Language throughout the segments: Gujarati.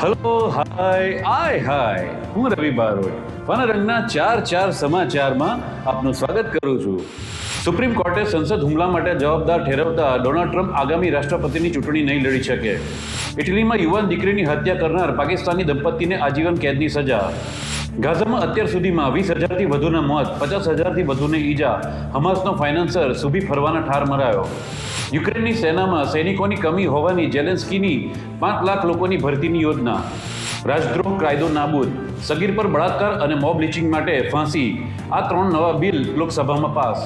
હલો હાય આય હાય હું રવિ બારોટ. વનરંગના ચાર ચાર સમાચારમાં આપનું સ્વાગત કરું છું. સુપ્રીમ કોર્ટે સંસદ હુમલા માટે જવાબદાર ઠેરવતા ડોનાલ્ડ ટ્રમ્પ આગામી રાષ્ટ્રપતિની ચૂંટણી નહીં લડી શકે. ઇટલીમાં યુવાન દીકરીની હત્યા કરનાર પાકિસ્તાની દંપતીને આજીવન કેદની સજા. ગાઝામાં અત્યાર સુધીમાં વીસ હજારથી વધુના મોત, પચાસ હજારથી વધુને ઈજા, હમાસનો ફાઇનાન્સર સુભી ફરવાના ઠાર મરાયો. યુક્રેનની સેનામાં સૈનિકોની કમી હોવાની જેલેન્સ્કીની પાંચ લાખ લોકોની ભરતીની યોજના. રાજદ્રોહ કાયદો નાબૂદ, સગીર પર બળાત્કાર અને મોબ લિચિંગ માટે ફાંસી, આ ત્રણ નવા બિલ લોકસભામાં પાસ.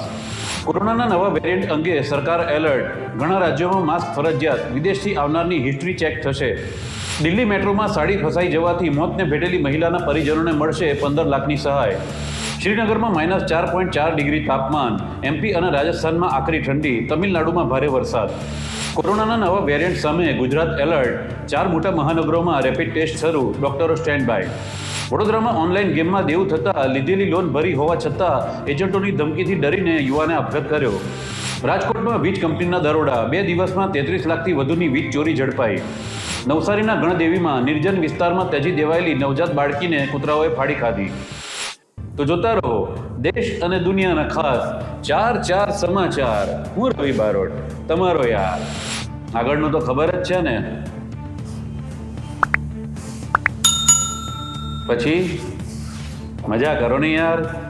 કોરોનાના નવા વેરિયન્ટ અંગે સરકાર એલર્ટ, ઘણા રાજ્યોમાં માસ્ક ફરજિયાત, વિદેશથી આવનારની હિસ્ટ્રી ચેક થશે. દિલ્હી મેટ્રોમાં સાડી ફસાઈ જવાથી મોતને ભેટેલી મહિલાના પરિજનોને મળશે પંદર લાખની સહાય. શ્રીનગરમાં માઇનસ ચાર પોઈન્ટ ચાર ડિગ્રી તાપમાન. એમપી અને રાજસ્થાનમાં આકરી ઠંડી. તમિલનાડુમાં ભારે વરસાદ. કોરોનાના નવા વેરિયન્ટ સામે ગુજરાત એલર્ટ. ચાર મોટા મહાનગરોમાં રેપિડ ટેસ્ટ શરૂ. ડોક્ટરો સ્ટેન્ડ બાય વડોદરામાં ઓનલાઈન ગેમમાં દેવું થતાં લીધેલી લોન ભરી હોવા છતાં એજન્ટોની ધમકીથી ડરીને યુવાને આપઘાત કર્યો. રાજકોટમાં વીજ કંપનીના દરોડા. બે દિવસમાં તેત્રીસ લાખથી વધુની વીજ ચોરી ઝડપાઈ. નવસારીના ગણદેવીમાં નિર્જન વિસ્તારમાં ત્યજી દેવાયેલી નવજાત બાળકીને કૂતરાઓએ ફાડી ખાધી. તો જોતા રહો, દેશ અને દુનિયાના ખાસ ચાર ચાર સમાચાર. હું રવિ બારોટ, તમારો યાર. આગળનું તો ખબર જ છે ને. પછી? મજા કરો ને યાર.